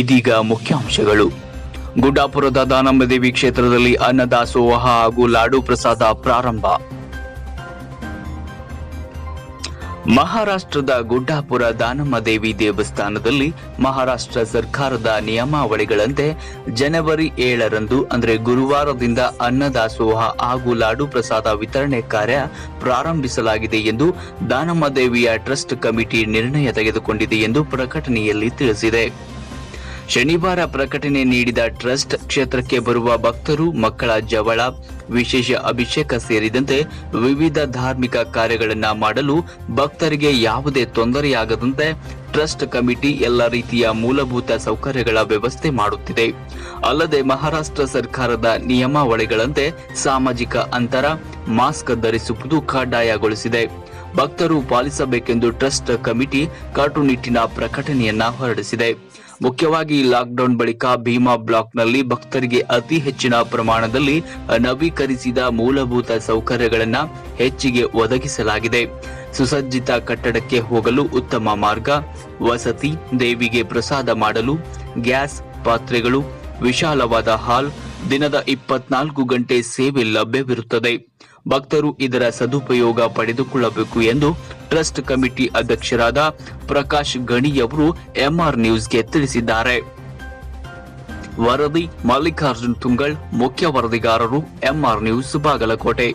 ಇದೀಗ ಮುಖ್ಯಾಂಶಗಳು. ಗುಡ್ಡಾಪುರದ ದಾನಮ್ಮದೇವಿ ಕ್ಷೇತ್ರದಲ್ಲಿ ಅನ್ನದಾಸೋಹ ಹಾಗೂ ಲಾಡು ಪ್ರಸಾದ ಪ್ರಾರಂಭ. ಮಹಾರಾಷ್ಟ್ರದ ಗುಡ್ಡಾಪುರ ದಾನಮ್ಮ ದೇವಿ ದೇವಸ್ಥಾನದಲ್ಲಿ ಮಹಾರಾಷ್ಟ್ರ ಸರ್ಕಾರದ ನಿಯಮಾವಳಿಗಳಂತೆ ಜನವರಿ ಏಳರಂದು, ಅಂದರೆ ಗುರುವಾರದಿಂದ ಅನ್ನದಾಸೋಹ ಹಾಗೂ ಲಾಡು ಪ್ರಸಾದ ವಿತರಣೆ ಕಾರ್ಯ ಪ್ರಾರಂಭಿಸಲಾಗಿದೆ ಎಂದು ದಾನಮ್ಮ ದೇವಿಯ ಟ್ರಸ್ಟ್ ಕಮಿಟಿ ನಿರ್ಣಯ ತೆಗೆದುಕೊಂಡಿದೆ ಎಂದು ಪ್ರಕಟಣೆಯಲ್ಲಿ ತಿಳಿಸಿದೆ. ಶನಿವಾರ ಪ್ರಕಟಣೆ ನೀಡಿದ ಟ್ರಸ್ಟ್ ಕ್ಷೇತ್ರಕ್ಕೆ ಬರುವ ಭಕ್ತರು ಮಕ್ಕಳ ಜವಳ, ವಿಶೇಷ ಅಭಿಷೇಕ ಸೇರಿದಂತೆ ವಿವಿಧ ಧಾರ್ಮಿಕ ಕಾರ್ಯಗಳನ್ನು ಮಾಡಲು ಭಕ್ತರಿಗೆ ಯಾವುದೇ ತೊಂದರೆಯಾಗದಂತೆ ಟ್ರಸ್ಟ್ ಕಮಿಟಿ ಎಲ್ಲ ರೀತಿಯ ಮೂಲಭೂತ ಸೌಕರ್ಯಗಳ ವ್ಯವಸ್ಥೆ ಮಾಡುತ್ತಿದೆ. ಅಲ್ಲದೆ ಮಹಾರಾಷ್ಟ್ರ ಸರ್ಕಾರದ ನಿಯಮಾವಳಿಗಳಂತೆ ಸಾಮಾಜಿಕ ಅಂತರ, ಮಾಸ್ಕ್ ಧರಿಸುವುದು ಕಡ್ಡಾಯಗೊಳಿಸಿದೆ. ಭಕ್ತರು ಪಾಲಿಸಬೇಕೆಂದು ಟ್ರಸ್ಟ್ ಕಮಿಟಿ ಕಟ್ಟುನಿಟ್ಟಿನ ಪ್ರಕಟಣೆಯನ್ನ ಹೊರಡಿಸಿದೆ. ಮುಖ್ಯವಾಗಿ ಲಾಕ್ಡೌನ್ ಬಳಿಕ ಭೀಮಾ ಬ್ಲಾಕ್ನಲ್ಲಿ ಭಕ್ತರಿಗೆ ಅತಿ ಹೆಚ್ಚಿನ ಪ್ರಮಾಣದಲ್ಲಿ ನವೀಕರಿಸಿದ ಮೂಲಭೂತ ಸೌಕರ್ಯಗಳನ್ನು ಹೆಚ್ಚಿಗೆ ಒದಗಿಸಲಾಗಿದೆ. ಸುಸಜ್ಜಿತ ಕಟ್ಟಡಕ್ಕೆ ಹೋಗಲು ಉತ್ತಮ ಮಾರ್ಗ, ವಸತಿ, ದೇವಿಗೆ ಪ್ರಸಾದ ಮಾಡಲು ಗ್ಯಾಸ್ ಪಾತ್ರೆಗಳು, ವಿಶಾಲವಾದ ಹಾಲ್ ದಿನದ ಇಪ್ಪತ್ನಾಲ್ಕು ಗಂಟೆ ಸೇವೆ ಲಭ್ಯವಿರುತ್ತದೆ. ಭಕ್ತರು ಇದರ ಸದುಪಯೋಗ ಪಡೆದುಕೊಳ್ಳಬೇಕು ಎಂದು ಟ್ರಸ್ಟ್ ಕಮಿಟಿ ಅಧ್ಯಕ್ಷರಾದ ಪ್ರಕಾಶ್ ಗಣಿಯವರು ಎಂಆರ್ ನ್ಯೂಸ್ಗೆ ತಿಳಿಸಿದ್ದಾರೆ. ವರದಿ ಮಲ್ಲಿಕಾರ್ಜುನ್ ತುಂಗಳ್, ಮುಖ್ಯ ವರದಿಗಾರರು ಎಂಆರ್ ನ್ಯೂಸ್, ಬಾಗಲಕೋಟೆ.